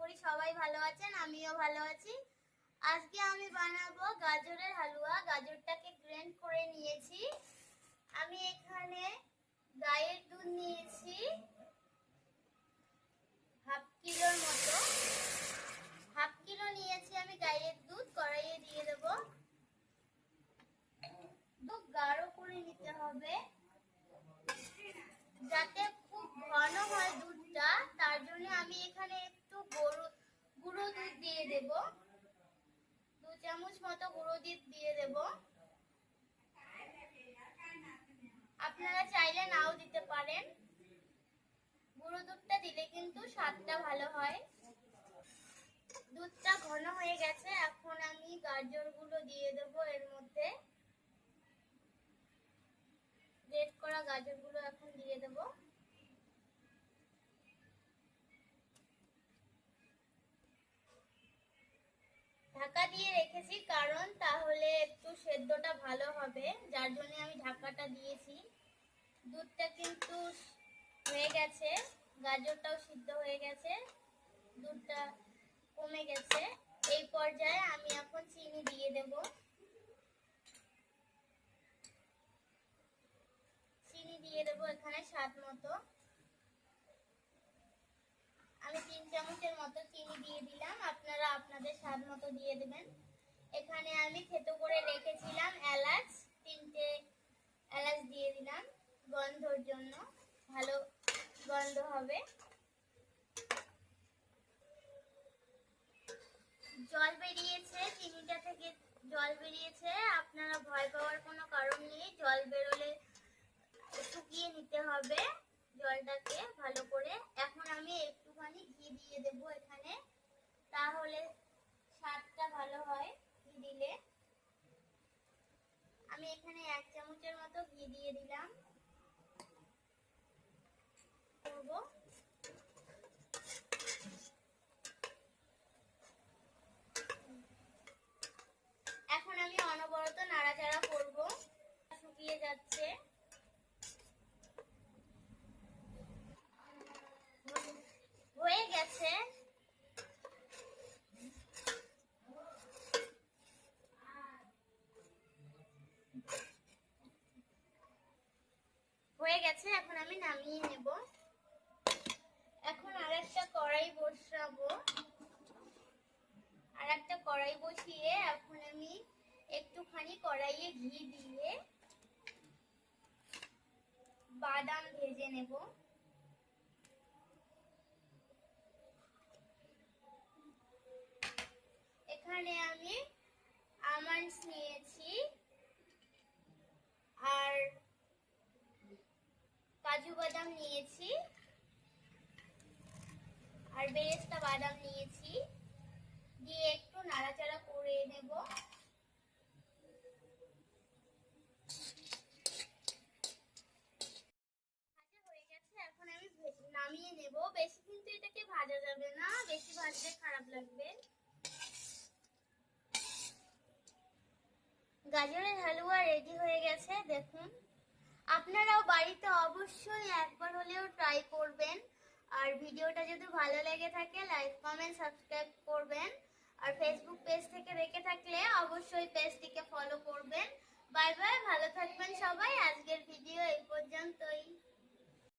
করি সবাই ভালো আছেন, আমিও ভালো আছি। আজকে আমি বানাবো গাজরের হালুয়া। গাজরটাকে গ্রেন্ড করে নিয়েছি। আমি এখানে গায়ের দুধ নিয়েছি, হাফ কিলোর মতো। হাফ কিলো নিয়েছি আমি গাইয়ের দুধ, কড়াইয়ে দিয়ে দেবো। দুধ গাঢ় করে নিতে হবে। যাতে খুব ঘন হয় দুধটা, তার জন্য আমি এখানে গুঁড়ো দুধ দিয়ে দেব। দু চামচ মতো গুঁড়ো দুধ দিয়ে দেব। আপনারা চাইলে নাও দিতে পারেন। গুঁড়ো দুধটা দিলে কিন্তু স্বাদটা ভালো হয়। দুধটা ঘন হয়ে গেছে, এখন আমি গাজরগুলো দিয়ে দেব এর মধ্যে। গ্রেট করা গাজরগুলো এখন দিয়ে দেব। ঢাকা দিয়ে রেখেছি, কারণ তাহলে একটু সেদ্ধটা ভালো হবে। যার জন্য আমি ঢাকাটা দিয়েছি। দুধটা কিন্তু হয়ে গেছে, গাজরটাও সিদ্ধ হয়ে গেছে, দুধটা কমে গেছে। এই পর্যায়ে আমি এখন চিনি দিয়ে দেবো। চিনি দিয়ে দেবো এখানে স্বাদ মতো আমি তিন চামচের মতো চিনি দিয়ে দিলাম। আপনারা আপনাদের স্বাদ মতো দিয়ে দেবেন। এখানে আমি থেতো করে রেখেছিলাম এলাচ। তিনটে এলাচ দিয়ে দিলাম গন্ধর জন্য। ভালো গন্ধ হবে। জল বেরিয়েছে, চিনিটা থেকে জল বেরিয়েছে। আপনারা ভয় পাওয়ার কোনো কারণ নেই। জল বেরোলে শুকিয়ে নিতে হবে জলটাকে ভালো করে এখন আমি একটুখানি ঘি দিয়ে দেব এখানে। তাহলে স্বাদটা ভালো হয় ঘি দিলে। আমি এখানে এক চামচের মতো ঘি দিয়ে দিলাম করব এখন আমি অনবরত নাড়াচাড়া করব শুকিয়ে যাচ্ছে হয়ে গেছে হয়ে গেছে এখন আমি নামিয়ে নেব এখন আরেকটা কড়াই বসাবো আর একটা কড়াই বসিয়ে এখন আমি একটুখানি কড়াইয়ে ঘি দিয়ে বাদাম ভেজে নেব। এখানে আমি আমন্ডস নিয়েছি আর কাজু বাদাম নিয়েছি আর বেরেস্তা বাদাম নিয়েছি। দিয়ে একটু নাড়াচাড়া করে নেব। নামিয়ে নেব। বেশি কিন্তু এটাকে ভাজা যাবে না, বেশি ভাজলে খারাপ লাগবে। গাজরের হালুয়া রেডি হয়ে গেছে, দেখুন। আপনারাও বাড়িতে অবশ্যই একবার হলেও ট্রাই করবেন। আর ভিডিওটা যদি ভালো লেগে থাকে লাইক কমেন্ট সাবস্ক্রাইব করবেন। আর ফেসবুক পেজ থেকে দেখে থাকলে অবশ্যই পেজটিকে ফলো করবেন। বাই বাই ভালো থাকবেন সবাই। আজকের ভিডিও এই